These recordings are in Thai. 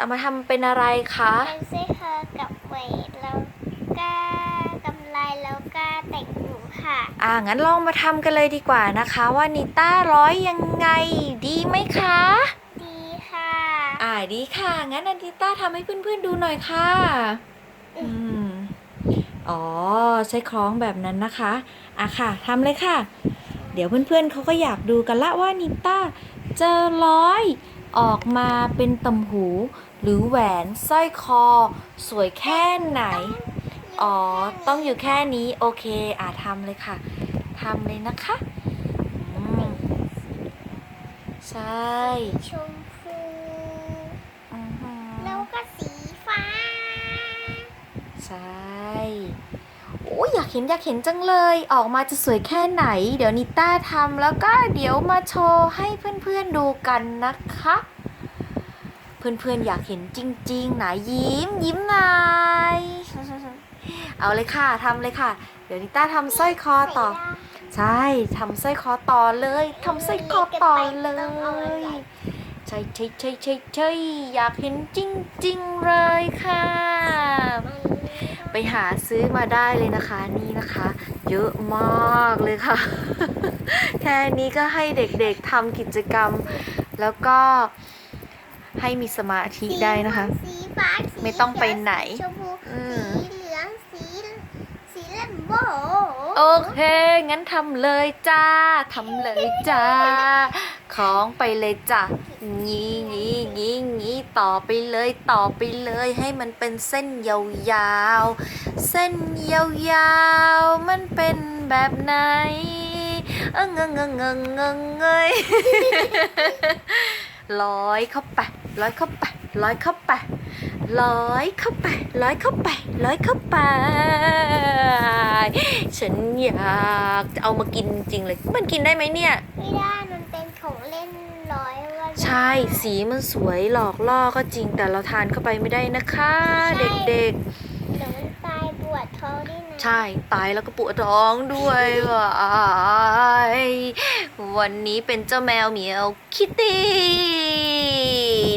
จะเอามาทำเป็นอะไรคะเป็นเสื้อคอกับเวทแล้วก็กำไรแล้วก็แต่งหูค่ะ อ่างั้นลองมาทำกันเลยดีกว่านะคะ ว่านิต้าร้อยยังไงดีไหมคะ ดีค่ะ อ่าดีค่ะ งั้นอันนิต้าทำให้เพื่อนๆดูหน่อยค่ะ อืมอ๋อใช้คล้องแบบนั้นนะคะอะค่ะทำเลยค่ะ เดี๋ยวเพื่อนๆเขาก็อยากดูกันละว่านิต้าจะร้อย ออกมาเป็นต่ำหู หรือแหวนสร้อยคอ สวยแค่ไหน อ๋อ ต้องอยู่แค่นี้ โอเค อ่าทำเลยค่ะทำเลยนะคะ ใช่ ชมพู อือหือ แล้วก็สีฟ้า ใช่โอ้ยอยาก เห็นอยากเห็นจังเลยออกมาจะสวยแค่ไหน เดี๋ยวนิต้าทำแล้วก็เดี๋ยวมาโชว์ให้เพื่อนๆดูกันนะคะ เพื่อนๆอยากเห็นจริงๆไหนยิ้มยิ้มหน่อยเอาเลยค่ะทำเลยค่ะ เดี๋ยวนิต้าทำสร้อยคอต่อ ใช่ทำสร้อยคอต่อเลยทำสร้อยคอต่อเลยใช่ใช่ใช่ใช่ใช่อยากเห็นจริงๆเลยค่ะ ไปหาซื้อมาได้เลยนะคะนี่นะคะ เยอะมากเลยค่ะ แค่นี้ก็ให้เด็กๆทำกิจกรรม แล้วก็ให้มีสมาธิได้นะคะ สีฟ้าสีไม่ต้องไปไหน ชมพูอืมสีเหลืองสีสีเลมโบโอเค งั้นทำเลยจ้าทำเลยจ้า คล้องไปเลยจ้ะงี้งี้งี้งี้ต่อไปเลย ต่อไปเลย ให้มันเป็นเส้นยาวๆ เส้นยาวๆ มันเป็นแบบไหน เออเงงเงงเงงเงงเงยร้อยเข้าไปร้อยเข้าไปร้อยเข้าไปร้อยเข้าไปร้อยเข้าไปร้อยเข้าไป ฉันอยากจะเอามากินจริงเลย มันกินได้ไหมเนี่ย ไม่ได้มัน ของเล่นร้อยวันใช่สีมันสวยหลอกล่อก็จริงแต่เราทานเข้าไปไม่ได้นะคะ เด็กเดี๋ยวมันตายปวดท้องด้วยนะๆใช่ตายแล้วก็ปวดท้องด้วยว่ายวันนี้เป็นเจ้าแมวเหมียวคิตตี้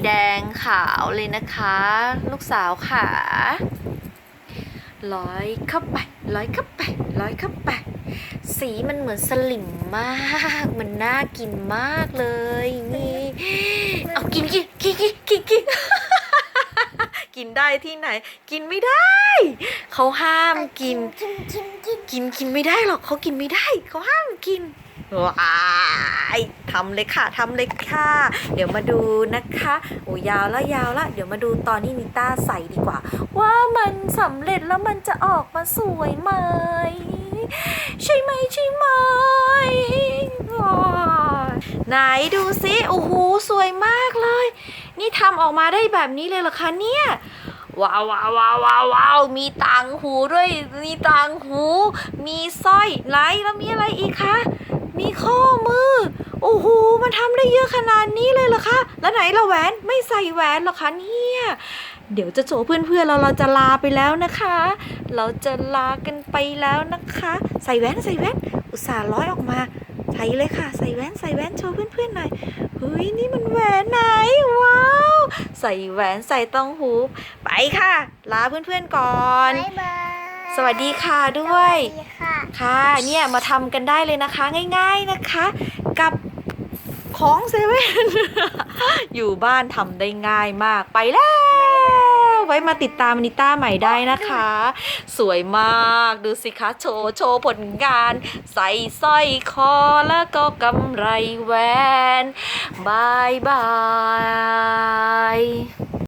แดงขาวเลยนะคะ ลูกสาวขาร้อยเข้าไปร้อยเข้าไปร้อยเข้าไป สีมันเหมือนสลิมมาก มันน่ากินมากเลยนี่เอากินกินกินกินกินกินกินได้ที่ไหน กินไม่ได้ เขาห้ามกิน กินกินกินกินกินไม่ได้หรอกเขากินไม่ได้เขาห้ามกินว้ายทำเลยค่ะทำเลยค่ะ เดี๋ยวมาดูนะคะโอ้ยาวแล้วยาวแล้วเดี๋ยวมาดูตอนที่นิต้าใส่ดีกว่า ว่ามันสำเร็จแล้วมันจะออกมาสวยไหม ใช่ไหมใช่ไหมไหนดูซิโอ้โหสวยมากเลย นี่ทำออกมาได้แบบนี้เลยเหรอคะเนี่ยว้าวว้าวว้าวว้าววาวมีต่างหูด้วย มีต่างหู มีสร้อยไหนแล้วมีอะไรอีกคะ มีข้อมือ โอ้โห มันทำได้เยอะขนาดนี้เลยเหรอคะ แล้วไหนละแหวน ไม่ใส่แหวนหรอคะเนี่ยเดี๋ยวจะโชว์เพื่อนๆเราเราจะลาไปแล้วนะคะ เราจะลากันไปแล้วนะคะ ใส่แหวนใส่แหวนอุตส่าห์ร้อยออกมาใส่เลยค่ะ ใส่แหวนใส่แหวนโชว์เพื่อนๆหน่อยเฮ้ยนี่มันแหวนไหนว้าวใส่แหวนใส่ต้องหูไปค่ะ ลาเพื่อนๆก่อน บ๊ายบายสวัสดีค่ะด้วย สวัสดีค่ะ ค่ะเนี่ยมาทำกันได้เลยนะคะง่าย ๆนะคะ กับของเซเว่น อยู่บ้านทำได้ง่ายมากไปแล้ว ไว้มาติดตามนิต้าใหม่ได้นะคะ สวยมากดูสิคะโชว์โชว์ผลงาน ใส่สร้อยคอแล้วก็กำไรแหวนบายบาย